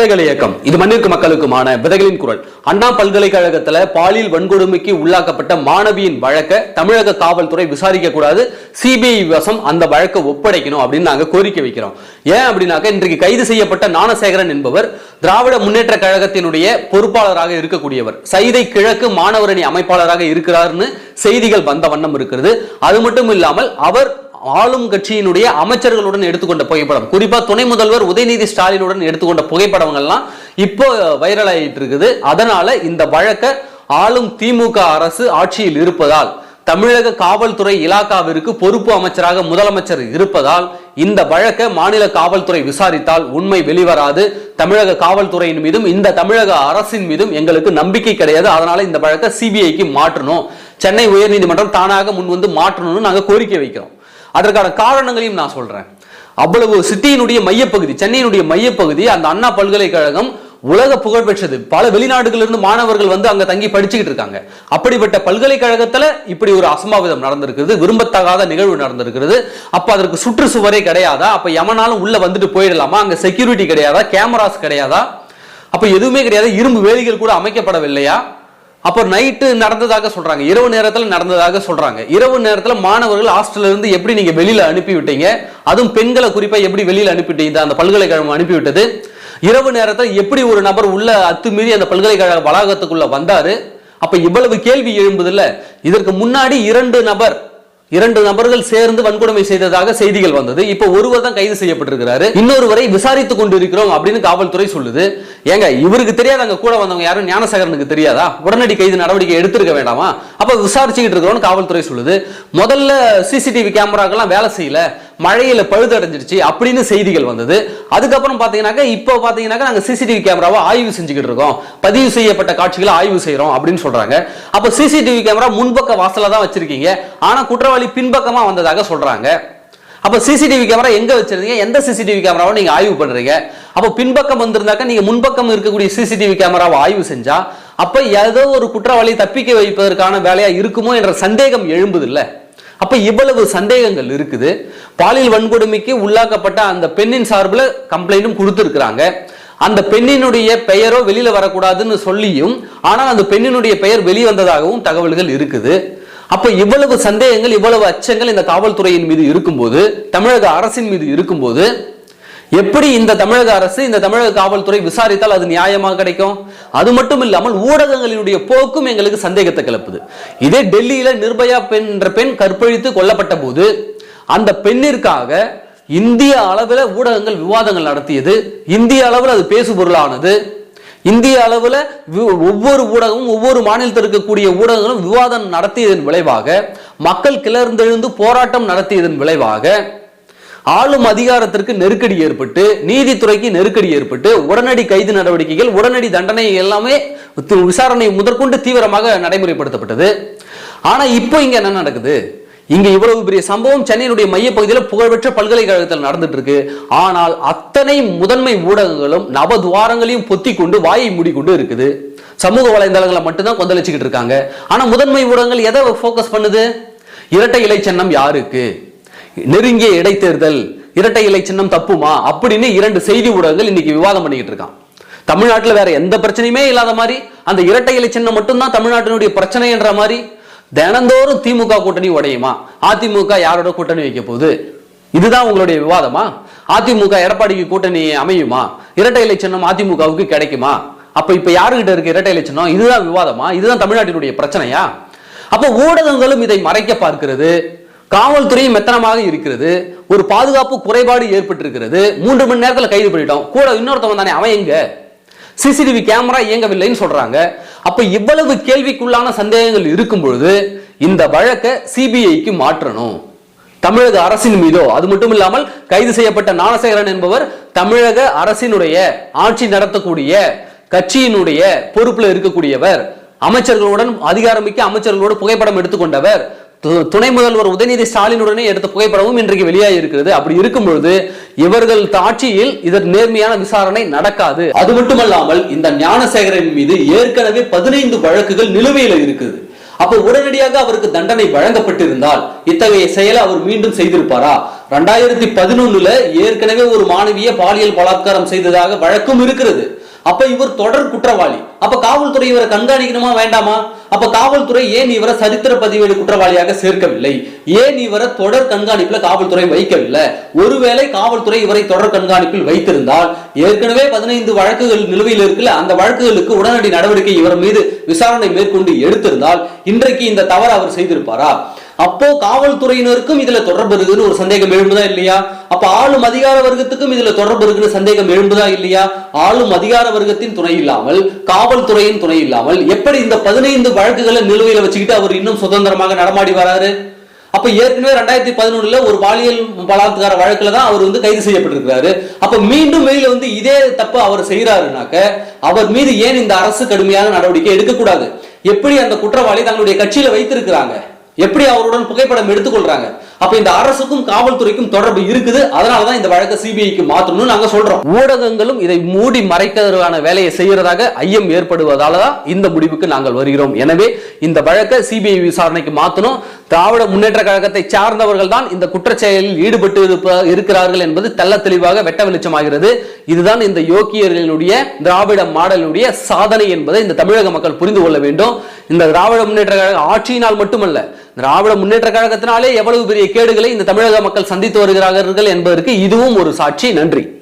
விதைகள் இயக்கம். இது மண்ணிற்கு மக்களுக்குமான விதைகளின் குரல். அண்ணா பல்கலைக்கழகத்துல பாலியல் வன்கொடுமைக்கு உள்ளாக்கப்பட்ட மாணவியின் வழக்க தமிழக காவல்துறை விசாரிக்க கூடாது சிபிஐ வசம் அந்த வழக்கை ஒப்படைக்கணும் அப்படின்னு நாங்க கோரிக்கை வைக்கிறோம். ஏன் அப்படின்னாக்க இன்றைக்கு கைது செய்யப்பட்ட ஞானசேகரன் என்பவர் திராவிட முன்னேற்ற கழகத்தினுடைய பொறுப்பாளராக இருக்கக்கூடியவர். சைதை கிழக்கு மாணவரணி அமைப்பாளராக இருக்கிறார்னு செய்திகள் வந்த வண்ணம் இருக்கிறது. அது மட்டும் இல்லாமல் அவர் ஆளும் கட்சியினுடைய அமைச்சர்களுடன் எடுத்துக்கொண்ட புகைப்படம். குறிப்பாக துணை முதல்வர் உதயநிதி ஸ்டாலினுடன் எடுத்துக்கொண்ட புகைப்படங்கள்லாம் இப்போ வைரல் ஆயிட்டு இருக்குது அதனால இந்த வழக்க ஆளும் திமுக அரசு ஆட்சியில் இருப்பதால் தமிழக காவல்துறை இலாக்காவிற்கு பொறுப்பு அமைச்சராக முதலமைச்சர் இருப்பதால் இந்த வழக்க மாநில காவல்துறை விசாரித்தால் உண்மை வெளிவராது. தமிழக காவல்துறையின் மீதும் இந்த தமிழக அரசின் மீதும் எங்களுக்கு நம்பிக்கை கிடையாது. அதனால இந்த வழக்கை சிபிஐக்கு மாற்றணும். சென்னை உயர்நீதிமன்றம் தானாக முன் வந்து மாற்றணும்னு நாங்கள் கோரிக்கை வைக்கிறோம். அதற்கான காரணங்களையும் நான் சொல்றேன். அவ்வளவு சிட்டியினுடைய மையப்பகுதி சென்னையினுடைய மையப்பகுதி அந்த அண்ணா பல்கலைக்கழகம் உலக புகழ் பெற்றது. பல வெளிநாடுகளிலிருந்து மாணவர்கள் வந்து அங்க தங்கி படிச்சுக்கிட்டு இருக்காங்க. அப்படிப்பட்ட பல்கலைக்கழகத்துல இப்படி ஒரு அசம்பாவிதம் நடந்திருக்கிறது. விரும்பத்தகாத நிகழ்வு நடந்திருக்கிறது. அப்ப அதற்கு சுற்றுச்சுவரே கிடையாதா? அப்ப எவனாலும் உள்ள வந்துட்டு போயிடலாமா? அங்க செக்யூரிட்டி கிடையாதா? கேமராஸ் கிடையாதா? அப்ப எதுவுமே கிடையாது. இரும்பு வேலிகள் கூட அமைக்கப்படவில்லையா? அப்போ நைட்டு நடந்ததாக சொல்றாங்க. இரவு நேரத்தில் நடந்ததாக சொல்றாங்க. இரவு நேரத்தில் மாணவர்கள் ஹாஸ்டல்ல இருந்து எப்படி நீங்க வெளியில அனுப்பி விட்டீங்க அதுவும் பெண்களை குறிப்பா எப்படி வெளியில அனுப்பிட்டீங்க? அந்த பல்கலைக்கழகம் அனுப்பிவிட்டது. இரவு நேரத்தில் எப்படி ஒரு நபர் உள்ள அத்துமீறி அந்த பல்கலைக்கழக வளாகத்துக்குள்ள வந்தாரு? அப்ப இவ்வளவு கேள்வி எழும்புதில்ல. இதற்கு முன்னாடி இரண்டு நபர் இரண்டு நபர்கள் சேர்ந்து வன்கொடுமை செய்ததாக செய்திகள் வந்தது. இப்ப ஒருவர் தான் கைது செய்யப்பட்டிருக்கிறாரு. இன்னொருவரை விசாரித்துக் கொண்டிருக்கிறோம் அப்படின்னு காவல்துறை சொல்லுது. ஏங்க இவருக்கு தெரியாத அங்க கூட வந்தவங்க யாரும்? ஞானசகரனுக்கு தெரியாதா? உடனடி கைது நடவடிக்கை எடுத்திருக்க வேண்டாமா? அப்ப விசாரிச்சுக்கிட்டு இருக்கிறோம் காவல்துறை சொல்லுது. முதல்ல சிசிடிவி கேமராக்கெல்லாம் வேலை செய்யல. மழையில பழுதடைஞ்சிருச்சு அப்படின்னு செய்திகள் வந்தது. அதுக்கப்புறம் பாத்தீங்கன்னாக்க இப்போ பாத்தீங்கன்னாக்க நாங்கள் சிசிடிவி கேமராவை ஆய்வு செஞ்சுக்கிட்டு இருக்கோம். பதிவு செய்யப்பட்ட காட்சிகளை ஆய்வு செய்கிறோம் அப்படின்னு சொல்கிறாங்க அப்போ சிசிடிவி கேமரா முன்பக்க வாசலில் தான் வச்சுருக்கீங்க. ஆனால் குற்றவாளி பின்பக்கமாக வந்ததாக சொல்கிறாங்க அப்போ சிசிடிவி கேமரா எங்கே வச்சிருந்தீங்க? எந்த சிசிடிவி கேமராவை நீங்கள் ஆய்வு பண்ணுறீங்க அப்போ பின்பக்கம் வந்திருந்தாக்க நீங்கள் முன்பக்கம் இருக்கக்கூடிய சிசிடிவி கேமராவை ஆய்வு செஞ்சால் அப்போ ஏதோ ஒரு குற்றவாளி தப்பிக்க வைப்பதற்கான வேலையாக இருக்குமோ என்ற சந்தேகம் எழும்புதில்லை. அப்போ இவ்வளவு சந்தேகங்கள் இருக்குது. பாலியல் வன்கொடுமைக்கு உள்ளாக்கப்பட்ட அந்த பெண்ணின் சார்பில் கம்ப்ளைண்ட்டும் கொடுத்துருக்குறாங்க. அந்த பெண்ணினுடைய பெயரோ வெளியில வரக்கூடாதுன்னு சொல்லியும் ஆனால் அந்த பெண்ணினுடைய பெயர் வெளிவந்ததாகவும் தகவல்கள் இருக்குது. அப்ப இவ்வளவு சந்தேகங்கள் இவ்வளவு அச்சங்கள் இந்த காவல்துறையின் மீது இருக்கும்போது தமிழக அரசின் மீது இருக்கும்போது எப்படி இந்த தமிழக அரசு இந்த தமிழக காவல்துறை விசாரித்தால் அது நியாயமாக கிடைக்கும்? அது மட்டும் இல்லாமல் ஊடகங்களினுடைய போக்கும் எங்களுக்கு சந்தேகத்தை கிளப்புது. இதே டெல்லியில நிர்பயா பெண் என்ற பெண் கற்பழித்து கொல்லப்பட்ட போது அந்த பெண்ணிற்காக இந்திய அளவில் ஊடகங்கள் விவாதங்கள் நடத்தியது. இந்திய அளவில் அது பேசுபொருளானது. இந்திய அளவில் ஒவ்வொரு ஊடகமும் ஒவ்வொரு மாநிலத்தில் இருக்கக்கூடிய ஊடகங்களும் விவாதம் நடத்தியதன் விளைவாக மக்கள் கிளர்ந்தெழுந்து போராட்டம் நடத்தியதன் விளைவாக ஆளும் அதிகாரத்திற்கு நெருக்கடி ஏற்பட்டு நீதித்துறைக்கு நெருக்கடி ஏற்பட்டு உடனடி கைது நடவடிக்கைகள் உடனடி தண்டனை எல்லாமே விசாரணை முதற்கொண்டு தீவிரமாக நடைமுறைப்படுத்தப்பட்டது. ஆனா இப்போ இங்க என்ன நடக்குது? இங்க இவ்வளவு பெரிய சம்பவம் சென்னையினுடைய மையப்பகுதியில் புகழ்பெற்ற பல்கலைக்கழகத்தில் நடந்துட்டு இருக்கு ஆனால் அத்தனை முதன்மை ஊடகங்களும் நவதுவாரங்களையும் பொத்தி கொண்டு வாயை மூடிக்கொண்டு இருக்குது. சமூக வலைதளங்களை மட்டும்தான் கொந்தளிச்சுக்கிட்டு இருக்காங்க. ஆனா முதன்மை ஊடகங்கள் எதை ஃபோக்கஸ் பண்ணுது? இரட்டை இலை சின்னம் யாருக்கு? நெருங்கிய இடைத்தேர்தல் இரட்டை இலை சின்னம் தப்புமா? அப்படின்னு இரண்டு செய்தி ஊடகங்கள் இன்னைக்கு விவாதம் பண்ணிக்கிட்டு இருக்கான். தமிழ்நாட்டில் வேற எந்த பிரச்சனையுமே இல்லாத மாதிரி அந்த இரட்டை இலை சின்னம் மட்டும்தான் தமிழ்நாட்டினுடைய பிரச்சனை என்ற மாதிரி தினந்தோறும் திமுக கூட்டணி உடையுமா? அதிமுக யாரோட கூட்டணி வைக்க போகுது? இதுதான் உங்களுடைய விவாதமா? அதிமுக எடப்பாடிக்கு கூட்டணி அமையுமா? இரட்டை இலை சின்னம் அதிமுகவுக்கு கிடைக்குமா? அப்ப இப்ப யாருகிட்ட இருக்கு இரட்டை இலை சின்னம்? இதுதான் விவாதமா? இதுதான் தமிழ்நாட்டினுடைய பிரச்சனையா? அப்ப ஊடகங்களும் இதை மறைக்க பார்க்கிறது. காவல்துறையும் மெத்தனமாக இருக்கிறது. ஒரு பாதுகாப்பு குறைபாடு ஏற்பட்டிருக்கிறது. மூன்று மணி நேரத்தில் கைது பண்ணிட்டோம். கூட இன்னொருத்தவன் தானே? அவன் எங்க? சிசிடிவி கேமரா இயங்கவில்லைன்னு சொல்றாங்க. அப்ப இவ்வளவு கேள்விக்குள்ளான சந்தேகங்கள் இருக்கும் பொழுது இந்த வழக்கை சிபிஐக்கு மாற்றணும். தமிழக அரசின் மீதோ அது மட்டும் இல்லாமல் கைது செய்யப்பட்ட நாணசேகரன் என்பவர் தமிழக அரசினுடைய ஆட்சி நடத்தக்கூடிய கட்சியினுடைய பொறுப்புல இருக்கக்கூடியவர் அமைச்சர்களுடன் அதிகாரமிக்க அமைச்சர்களோடு புகைப்படம் எடுத்துக்கொண்டவர் துணை முதல்வர் உதயநிதி ஸ்டாலினுடனே எடுத்த புகைப்படமும் இன்றைக்கு வெளியாகி இருக்கிறது அப்படி இருக்கும் பொழுது இவர்கள் ஆட்சியில் இதற்கு நேர்மையான விசாரணை நடக்காது. அது மட்டுமல்லாமல் இந்த ஞானசேகரன் மீது ஏற்கனவே பதினைந்து வழக்குகள் நிலுவையில் இருக்குது. அப்போ உடனடியாக அவருக்கு தண்டனை வழங்கப்பட்டிருந்தால் இத்தகைய செயலை அவர் மீண்டும் செய்திருப்பாரா? ரெண்டாயிரத்தி பதினொன்னுல ஏற்கனவே ஒரு மாணவியை பாலியல் பலாத்காரம் செய்ததாக வழக்கும் இருக்கிறது. அப்ப இவர் தொடர் குற்றவாளி. அப்ப காவல்துறை இவரை கண்காணிக்கணுமா வேண்டாமா? அப்ப காவல்துறை ஏன் இவரை சரித்திர பதிவேடு குற்றவாளியாக சேர்க்கவில்லை? ஏன் இவரை தொடர் கண்காணிப்புல காவல்துறை வைக்கவில்லை? ஒருவேளை காவல்துறை இவரை தொடர் கண்காணிப்பில் வைத்திருந்தால் ஏற்கனவே பதினைந்து வழக்குகள் நிலுவையில் இருக்குல்ல அந்த வழக்குகளுக்கு உடனடி நடவடிக்கை இவர் மீது விசாரணை மேற்கொண்டு எடுத்திருந்தால் இன்றைக்கு இந்த தவறு அவர் செய்திருப்பாரா? அப்போ காவல்துறையினருக்கும் இதுல தொடர்பு இருக்குன்னு ஒரு சந்தேகம் எழும்புதா இல்லையா? அப்ப ஆளும் அதிகார வர்க்கத்துக்கும் இதுல தொடர்பு இருக்குன்னு சந்தேகம் எழும்புதா இல்லையா? ஆளும் அதிகார வர்க்கத்தின் துணை இல்லாமல் காவல்துறையின் துணை இல்லாமல் எப்படி இந்த பதினைந்து வழக்குகளை நிலுவையில வச்சுக்கிட்டு அவர் இன்னும் சுதந்திரமாக நடமாடி வராரு? அப்ப ஏற்கனவே ரெண்டாயிரத்தி பதினொன்றுல ஒரு பாலியல் பலாத்கார வழக்குல தான் அவர் வந்து கைது செய்யப்பட்டிருக்கிறாரு. அப்ப மீண்டும் வெளியில வந்து இதே தப்பு அவர் செய்யறாருனாக்க அவர் மீது ஏன் இந்த அரசு கடுமையான நடவடிக்கை எடுக்கக்கூடாது? எப்படி அந்த குற்றவாளி தங்களுடைய கட்சியில வைத்திருக்கிறாங்க? எப்படி அவருடன் புகைப்படம் எடுத்துக்கொள்றாங்க? அப்ப இந்த அரசுக்கும் காவல்துறைக்கும் தொடர்பு இருக்குது. அதனாலதான் இந்த வழக்கை சிபிஐக்கு மாற்றணும்னு நாங்க சொல்றோம். ஊடகங்களும் இதை மூடி மறைக்கிறதுக்கான வேலையை செய்யறதாக ஐயம் ஏற்படுவதால தான் இந்த முடிவுக்கு நாங்கள் வருகிறோம். எனவே இந்த வழக்கை சிபிஐ விசாரணைக்கு மாற்றணும் திராவிட முன்னேற்ற கழகத்தை சார்ந்தவர்கள் தான் இந்த குற்றச்செயலில் ஈடுபட்டு இருக்கிறார்கள் என்பது தெல்ல தெளிவாக வெட்ட வெளிச்சமாகிறது. இதுதான் இந்த யோக்கியர்களுடைய திராவிட மாடலுடைய சாதனை என்பதை இந்த தமிழக மக்கள் புரிந்து கொள்ள வேண்டும். இந்த திராவிட முன்னேற்ற கழக ஆட்சியினால் மட்டுமல்ல திராவிட முன்னேற்ற கழகத்தினாலே எவ்வளவு பெரிய கேடுகளை இந்த தமிழக மக்கள் சந்தித்து வருகிறார்கள் என்பதற்கு இதுவும் ஒரு சாட்சி. நன்றி.